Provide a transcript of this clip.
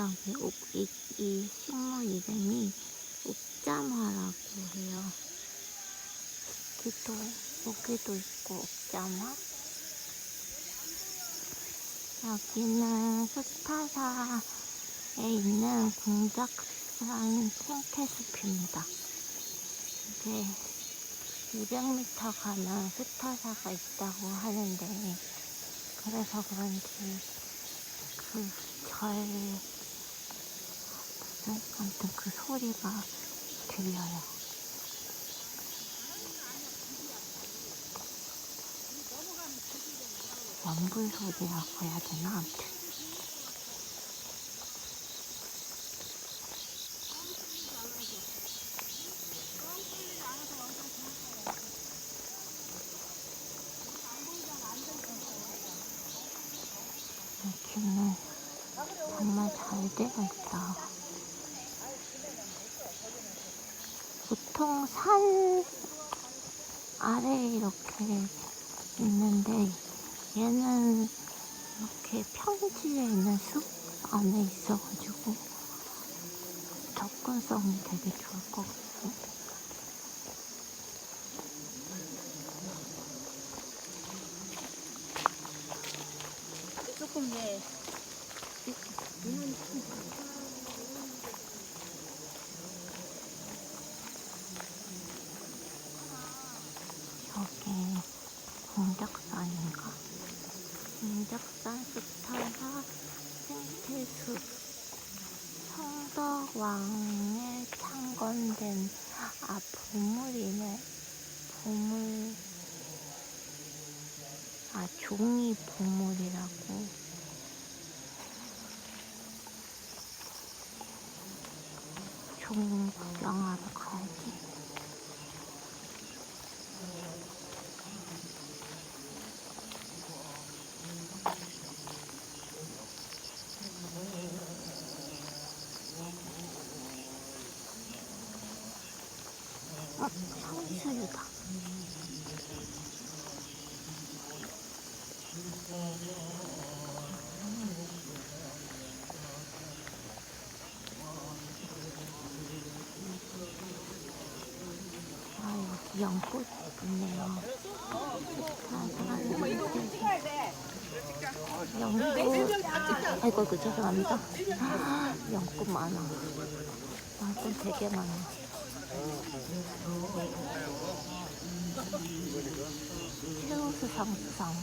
옥, 이, 이 식물 이름이 옥자마라고 해요. 여기도, 여기도 있고, 옥자마. 여기는 스타사에 있는 공작산 생태숲입니다. 이게 200m 가면 스타사가 있다고 하는데, 그래서 그런지 그 절, 무슨, 아무튼 그 소리가 들려요. 원불 소리라고 해야 되나? 아무튼. 여기는 정말 잘 되어 있다. 보통 산 아래에 이렇게 있는데 얘는 이렇게 평지에 있는 숲 안에 있어가지고 접근성이 되게 좋을 것 같아요. 조금 예. 저게 공작산인가? 공작산 스타사 생태숲 성덕왕에 창건된 아 보물이네. 보물. 아 종이 보물이라고. 종 구경하러 가야지 아, 여기 연꽃 있네요. 연꽃. 아이고, 그 죄송합니다. 연꽃 많아. 연꽃 되게 많아. สองสอง